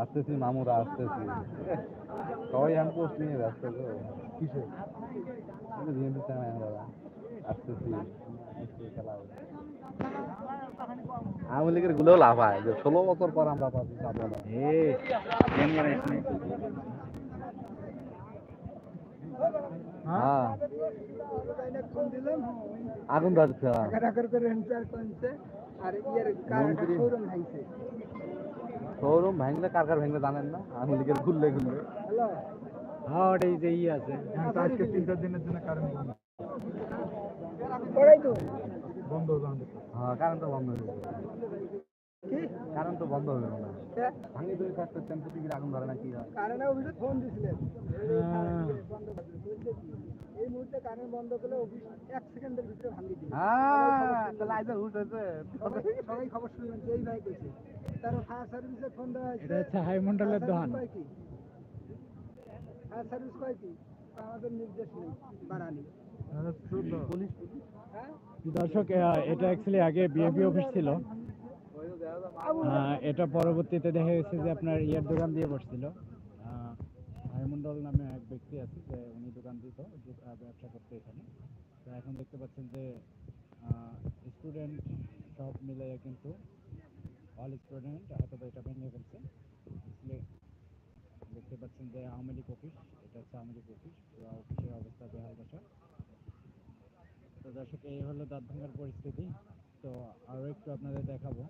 আসতেছি মামুরা আসতেছি। সবাই হ্যান্ড পোস্ট নিয়ে ব্যস্ত গো। কিসে বিএনপি দাদা আসতেছি। আওয়ামী লীগেরগুলো লাভ হয়। যে ষোলো বছর পর আমরা পাচ্ছি হ্যাঁ। আগুন ধরছে হ্যাঁ। শোরুম ভাঙলে কার কার ভাঙলে জানেন না? আওয়ামী লীগের খুললে খুললে হ্যাঁ ওটাই যে ই আছে। আজকে তিন চার দিনের জন্য কারেন্ট বন্ধ হ্যাঁ কারেন্ট তো বন্ধ হয়ে যাবে। কারেন্ট তো বন্ধ হবে না ভাঙি দুই চারটে টেম্পো টিভির আগুন ধরে না কি হয়? ফোন দিছিলেন। হ্যাঁ। এই মুহূর্তে কারেন্ট বন্ধ করলে অফিস এক সেকেন্ডের ভিতরে ভাঙিয়ে দিবে। হ্যাঁ তাহলে আইসা উঠেছে সবাই খবর শুনলেন এই ভাই কইছে। তার ফায়ার সার্ভিসে ফোন দেওয়া হয়েছে। এটা হচ্ছে হাই মন্ডলের দোকান ফায়ার সার্ভিস কয় কি? আমাদের নির্দেশ নেই বাড়ানি হ্যাঁ? দর্শক এটা অ্যাকচুয়ালি আগে বিএপি অফিস ছিল। এটা পরবর্তীতে দেখা গেছে যে আপনার ইয়ার দোকান দিয়ে বসছিল। হাইমন্ডল নামে এক ব্যক্তি আছে যে উনি দোকান দিত ব্যবসা করতে এখানে। তো এখন দেখতে পাচ্ছেন যে স্টুডেন্ট সব মিলে কিন্তু অল স্টুডেন্ট হয়তো বা এটা ভেঙে ফেলছে। দেখতে পাচ্ছেন যে আওয়ামী লীগ অফিস, এটা হচ্ছে আওয়ামী লীগ অফিস অফিসের অবস্থা বেহাল দশা তো দর্শক, এই হলো দাঁত ভাঙার পরিস্থিতি। তো আরও একটু আপনাদের দেখাবো।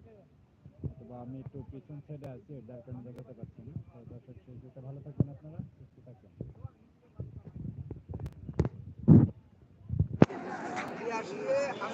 অথবা আমি একটু পিছন সাইডে আছি যার কারণে দেখাতে পারছি না।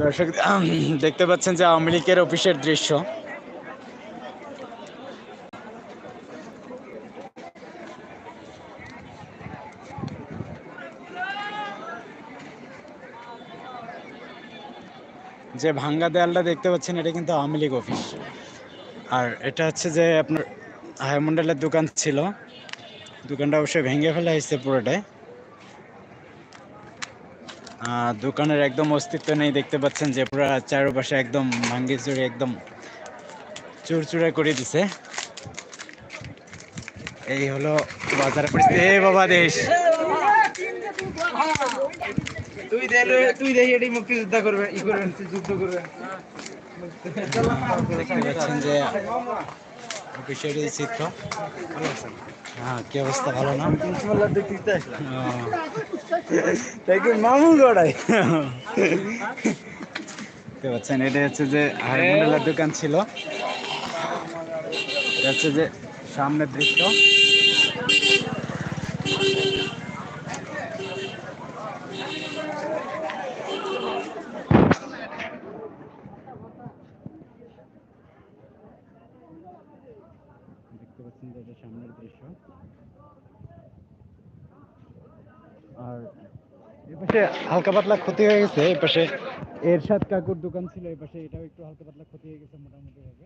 দর্শক দেখতে পাচ্ছেন যে আওয়ামী লীগের অফিসের দৃশ্য। যে ভাঙ্গা দেয়ালটা দেখতে পাচ্ছেন, এটা কিন্তু আওয়ামী লীগ অফিস। আর এটা হচ্ছে যে আপনার হাইমন্ডলের দোকান ছিল। দোকানটা অবশ্যই ভেঙে ফেলা হয়েছে পুরোটাই। দোকানের একদম অস্তিত্ব নেই, দেখতে পাচ্ছেন যে পুরো চারপাশে একদম ভাঙ্গি চুরি একদম চুরচুরে করে দিছে। এই হলো বাজার পরিস্থিতি। বাবা দেশ। তুই দেখলে তুই দেখি এটি মুক্তিযোদ্ধা করবে ই করবেন যুদ্ধ করবেন যে অফিসের এই চিত্র। হ্যাঁ কি অবস্থা ভালো না? তাই কি মামুন গড়াই। দেখতে পাচ্ছেন এটা হচ্ছে যে হারমোনিয়ামের দোকান ছিল। এটা হচ্ছে যে সামনের দৃশ্য দেখতে পাচ্ছেন যে এটা সামনের দৃশ্য আর এই পাশে হালকা পাতলা ক্ষতি হয়ে গেছে এই পাশে এরশাদ কাকুর দোকান ছিল এই পাশে এটাও একটু হালকা পাতলা ক্ষতি হয়ে গেছে মোটামুটি ভাবে।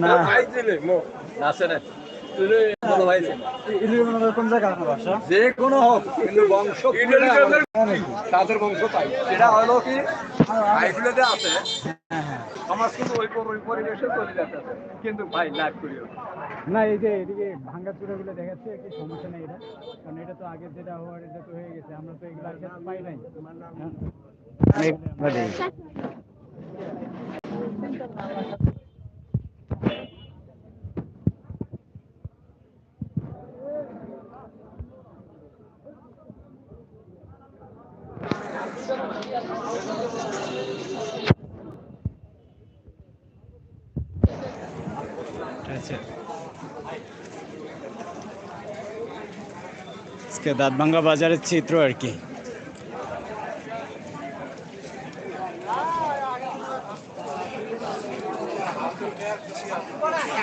না। কোন জায়গা আপনার বাসা যে কোনো হোক কিন্তু বংশ তাদের বংশ তাই। সেটা হলো কি ভাইগুলোতে আছে। সমাজ কিন্তু ওই ওই পরিবেশে চলে যাচ্ছে। কিন্তু ভাই লাভ করিও। না এই যে এদিকে ভাঙ্গা চূড়াগুলো দেখাচ্ছে কি সমস্যা নেই এটা। কারণ এটা তো আগে যেটা হওয়ার এটা তো হয়ে গেছে আমরা তো এগুলো পাই নাই। হ্যাঁ। আজকে দাঁতভাঙ্গা বাজারের চিত্র আর কি।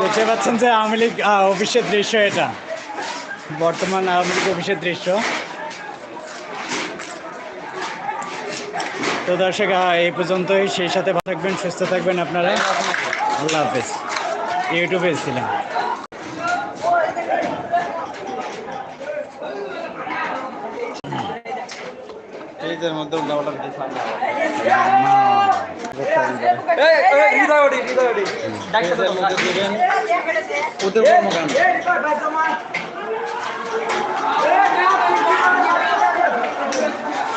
দেখতে পাচ্ছেন যে আওয়ামী লীগ আহ, অফিসের দৃশ্য এটা বর্তমান আওয়ামী লীগ অফিসের দৃশ্য তো দর্শক এই পর্যন্তই সেই সাথে ভালো থাকবেন সুস্থ থাকবেন আপনারা আল্লাহ হাফেজ ইউটিউবে ছিলাম ফ্রিজের Thank you.